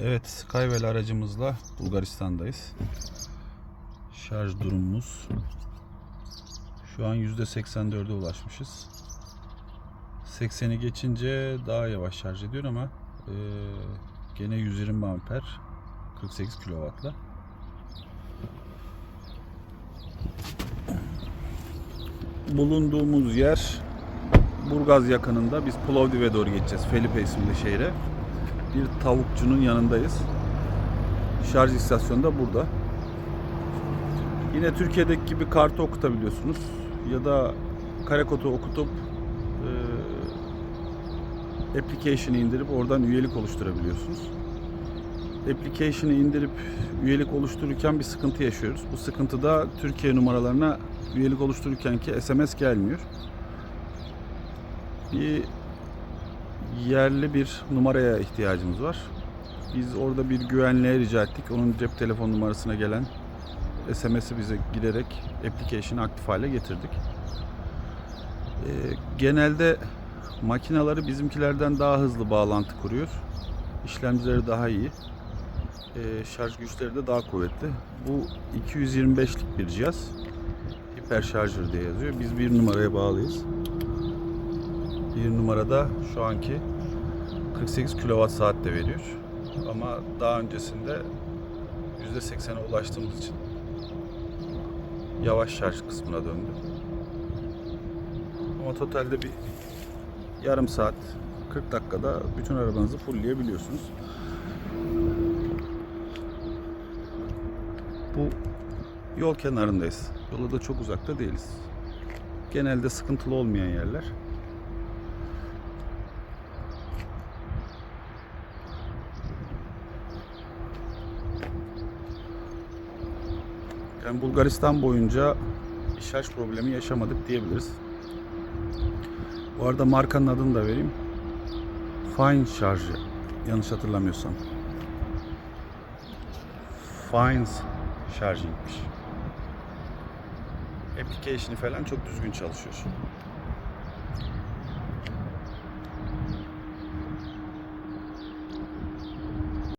Evet, Skywell aracımızla Bulgaristan'dayız. Şarj durumumuz şu an %84'e ulaşmışız. 80'i geçince daha yavaş şarj ediyor ama e, gene 120 amper 48 kW'la. Bulunduğumuz yer Burgaz yakınında. Biz Plovdiv'e doğru geçeceğiz. Felipe isimli şehre. Bir tavukçunun yanındayız. Şarj istasyonu da burada. Yine Türkiye'deki gibi kartı okutabiliyorsunuz. Ya da kare kodu okutup e, application'ı indirip oradan üyelik oluşturabiliyorsunuz. Application'ı indirip üyelik oluştururken bir sıkıntı yaşıyoruz. Bu sıkıntı da Türkiye numaralarına üyelik oluştururken ki SMS gelmiyor. Bir yerli bir numaraya ihtiyacımız var. Biz orada bir güvenliğe rica ettik. Onun cep telefon numarasına gelen SMS'i bize giderek application'ı aktif hale getirdik. Ee, genelde makinaları bizimkilerden daha hızlı bağlantı kuruyor. İşlemcileri daha iyi. Ee, şarj güçleri de daha kuvvetli. Bu 225'lik bir cihaz. Hiper şarjör diye yazıyor. Biz bir numaraya bağlıyız. Bir numarada şu anki 48 kWh saat de veriyor. Ama daha öncesinde %80'e ulaştığımız için yavaş şarj kısmına döndü. Ama totalde bir yarım saat 40 dakikada bütün arabanızı fullleyebiliyorsunuz. Bu yol kenarındayız. Yola da çok uzakta değiliz. Genelde sıkıntılı olmayan yerler. Yani Bulgaristan boyunca şarj problemi yaşamadık diyebiliriz. Bu arada markanın adını da vereyim. Fine şarjı. Yanlış hatırlamıyorsam. Fines Charging'miş. Application'ı falan çok düzgün çalışıyor.